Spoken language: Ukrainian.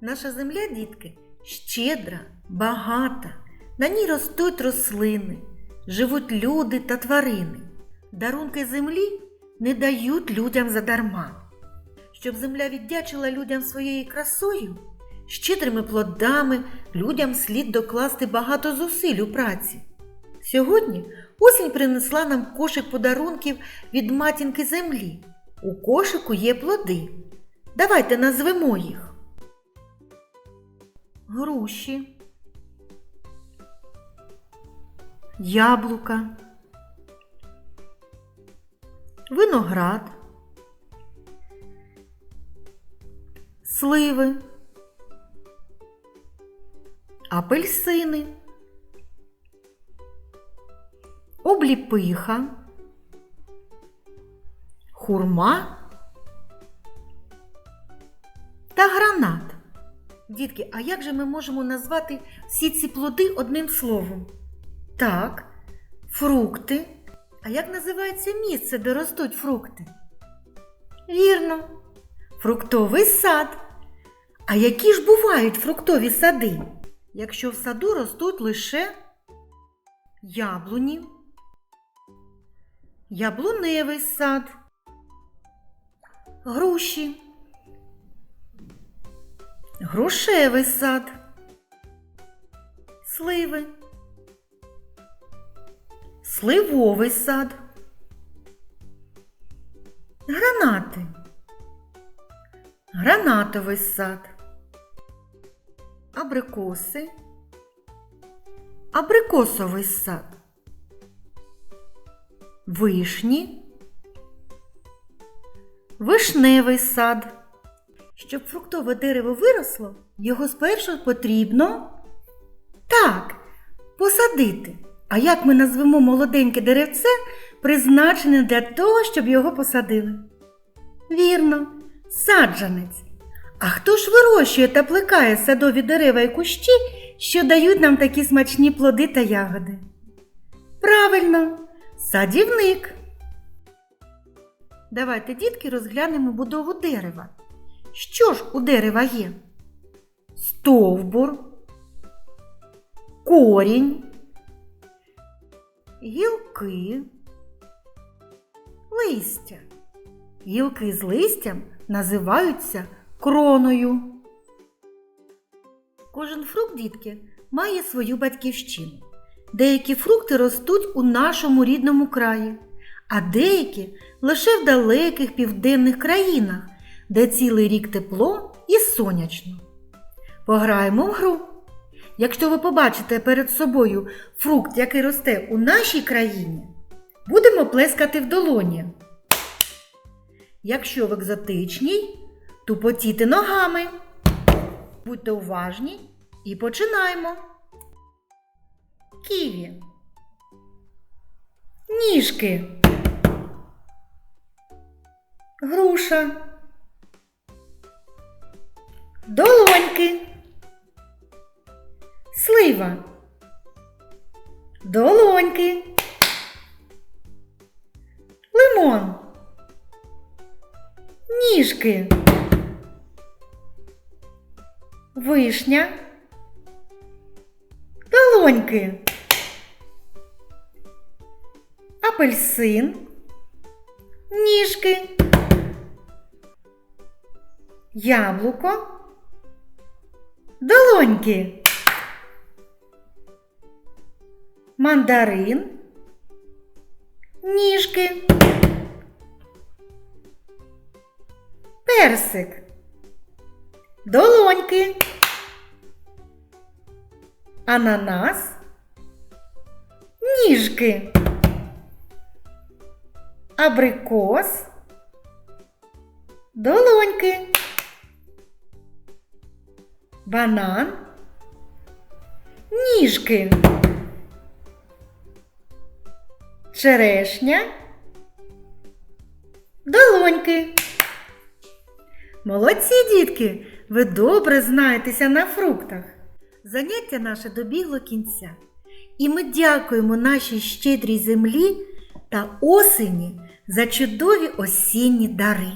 Наша земля, дітки, щедра, багата. На ній ростуть рослини, живуть люди та тварини. Дарунки землі не дають людям задарма. Щоб земля віддячила людям своєю красою, щедрими плодами людям слід докласти багато зусиль у праці. Сьогодні осінь принесла нам кошик подарунків від матінки землі. У кошику є плоди. Давайте назвемо їх. Груші, яблука, виноград, сливи, апельсини, обліпиха, хурма та гранат. Дітки, а як же ми можемо назвати всі ці плоди одним словом? Так, фрукти. А як називається місце, де ростуть фрукти? Вірно, фруктовий сад. А які ж бувають фруктові сади? Якщо в саду ростуть лише яблуні, яблуневий сад, груші, грушевий сад, сливи, сливовий сад, гранати, гранатовий сад, абрикоси, абрикосовий сад, вишні, вишневий сад. Щоб фруктове дерево виросло, його спершу потрібно так, посадити. А як ми назвемо молоденьке деревце, призначене для того, щоб його посадили? Вірно, саджанець. А хто ж вирощує та плекає садові дерева і кущі, що дають нам такі смачні плоди та ягоди? Правильно, садівник. Давайте, дітки, розглянемо будову дерева. Що ж у дерева є? Стовбур, корінь, гілки, листя. Гілки з листям називаються кроною. Кожен фрукт, дітки, має свою батьківщину. Деякі фрукти ростуть у нашому рідному краї, а деякі лише в далеких південних країнах, де цілий рік тепло і сонячно. Пограємо в гру. Якщо ви побачите перед собою фрукт, який росте у нашій країні, будемо плескати в долоні. Якщо в екзотичній, тупотіти ногами. Будьте уважні і починаємо. Ківі. Ніжки. Груша. Долоньки. Слива. Долоньки. Лимон. Ніжки. Вишня. Долоньки. Апельсин. Ніжки. Яблуко. Долоньки. Мандарин. Ніжки. Персик. Долоньки. Ананас. Ніжки. Абрикос. Долоньки. Банан. Ніжки. Черешня. Долоньки. Молодці, дітки! Ви добре знаєтеся на фруктах. Заняття наше добігло кінця. І ми дякуємо нашій щедрій землі та осені за чудові осінні дари.